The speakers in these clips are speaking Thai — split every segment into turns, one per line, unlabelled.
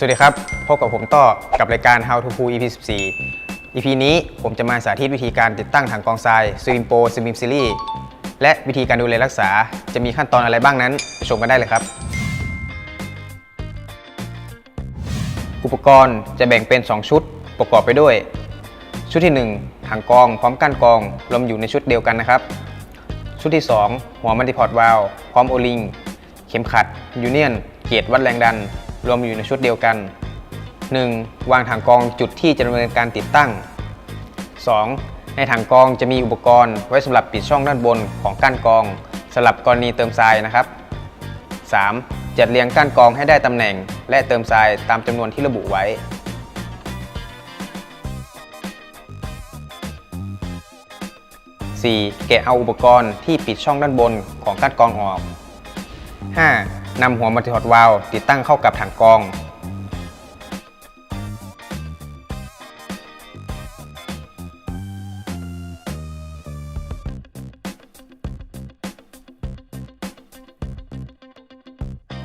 สวัสดีครับ พบกับผมต่อกับรายการ How to Pool EP 14 EP นี้ผมจะมาสาธิตวิธีการติดตั้งถังกองทราย Swim Pro Swim Series และวิธีการดูแลรักษาจะมีขั้นตอนอะไรบ้างนั้นไปชมกันได้เลยครับ อุปกรณ์จะแบ่งเป็น 2 ชุดประกอบไปด้วย ชุดที่ 1 ถังกองพร้อมก้านกองรวมอยู่ในชุดเดียวกันนะครับ ชุดที่ 2 หัวมัลติพอร์ตวาลวพร้อมโอลิง เข็มขัดยูเนียน เกียร์วัดแรงดัน รวมอยู่ในชุดเดียวกัน 1. วางถังกองจุดที่จะดำเนินการติดตั้ง 2. ในถังกองจะมีอุปกรณ์ไว้สำหรับปิดช่องด้านบนของก้านกองสำหรับกรณีเติมทรายนะครับ 3. จัดเรียงก้านกองให้ได้ตำแหน่ง และเติมทรายตามจำนวนที่ระบุไว้ 4. แกะเอาอุปกรณ์ที่ปิดช่องด้านบนของก้านกรองออก 5. นำหัวมัลติพอร์ตวาลวติดตั้งเข้ากับถังกอง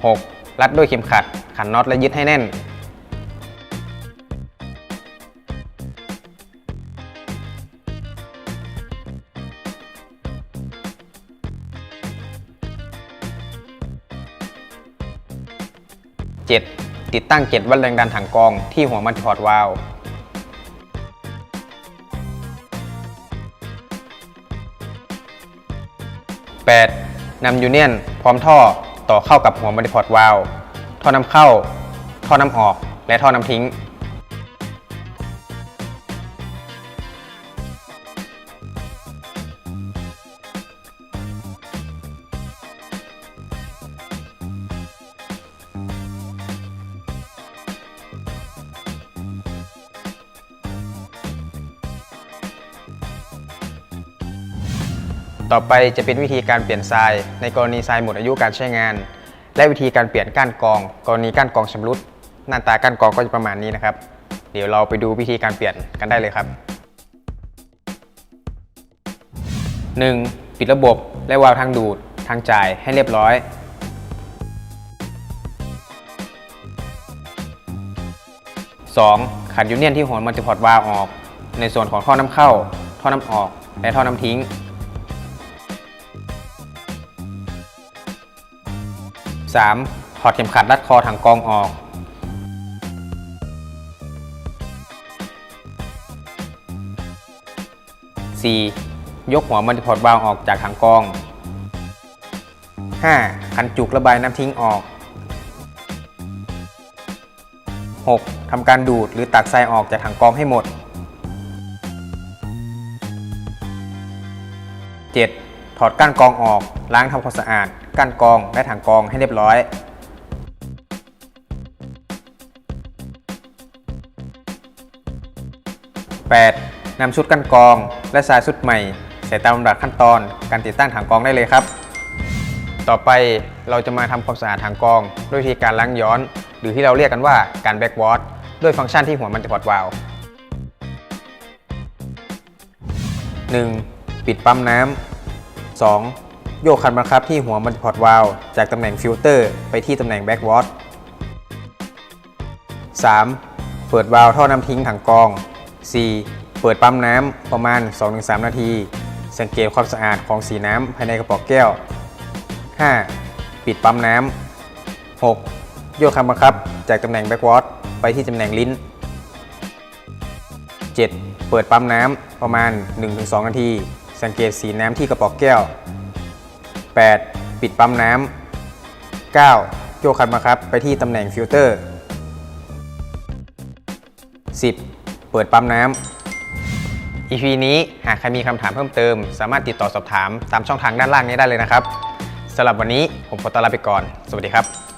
6. รัดด้วยเข็มขัด ขันน็อตและยึดให้แน่น 7. ติดตั้งเกจวัดแรงดันถังกองที่หัวมัลติพอร์ตวาลว 8. นำยูเนียนพร้อมท่อต่อเข้ากับหัวมัลติพอร์ตวาลวท่อนำเข้า ท่อนำออก และท่อนำทิ้ง ต่อไปจะเป็นวิธีการเปลี่ยนทราย ในกรณีทรายหมดอายุการใช้งาน และวิธีการเปลี่ยนก้านกอง กรณีก้านกองชำรุด หน้าตาก้านกองก็จะประมาณนี้นะครับ เดี๋ยวเราไปดูวิธีการเปลี่ยนกันได้เลยครับ 1. ปิดระบบและวาล์วทางดูดทางจ่ายให้เรียบร้อย 2. ขันยูเนียนที่หัวมัลติพอร์ตวาล์วออก ในส่วนของท่อน้ำเข้า ท่อน้ำออก และท่อน้ำทิ้ง 3. ถอดเข็มขัดรัดคอถังกองออก 4. ยกหัวมัลติพอร์ตวาล์วออกจากถังกอง 5. ขันจุกระบายน้ำทิ้งออก 6. ทำการดูดหรือตักทรายออกจากถังกองให้หมด 7. ถอดก้านกรองออก ล้างทำความสะอาด ก้านกรองและถังกรองให้เรียบร้อย 8. นำชุดก้นกรอง และทรายชุดใหม่ ใส่ตามลำดับขั้นตอน การติดตั้งถังกรองได้เลยครับ ต่อไปเราจะมาทำความสะอาดถังกรอง ด้วยวิธีการล้างย้อน หรือที่เราเรียกกันว่าการแบ็กวอชด้วยฟังก์ชันที่หัวมันจะพอดวาล์ว 1. ปิดปั๊มน้ำ 2. โยกคันบังคับที่หัวมัลติพอร์ตวาลจากตำแหน่งฟิลเตอร์ไปที่ตำแหน่งแบ็กวอช 3. เปิดวาล์วท่อน้ำทิ้งถังกอง 4. เปิดปั๊มน้ำประมาณ 2-3 นาที สังเกตความสะอาดของสีน้ำภายในกระป๋องแก้ว 5. ปิดปั๊มน้ำ 6. โยกคันบังคับจากตำแหน่งแบ็กวอชไปที่ตำแหน่งลิ้น 7. เปิดปั๊มน้ำประมาณ 1-2 นาที สังเกตสีน้ำที่กระป๋องแก้ว 8. ปิดปั๊มน้ำ 9. โยกคันบังคับไปที่ตำแหน่งฟิลเตอร์ 10. เปิดปั๊มน้ำ EP นี้หากใครมีคำถามเพิ่มเติม สามารถติดต่อสอบถามตามช่องทางด้านล่างนี้ได้เลยนะครับสำหรับวันนี้ผมขอตัวลาไปก่อน สวัสดีครับ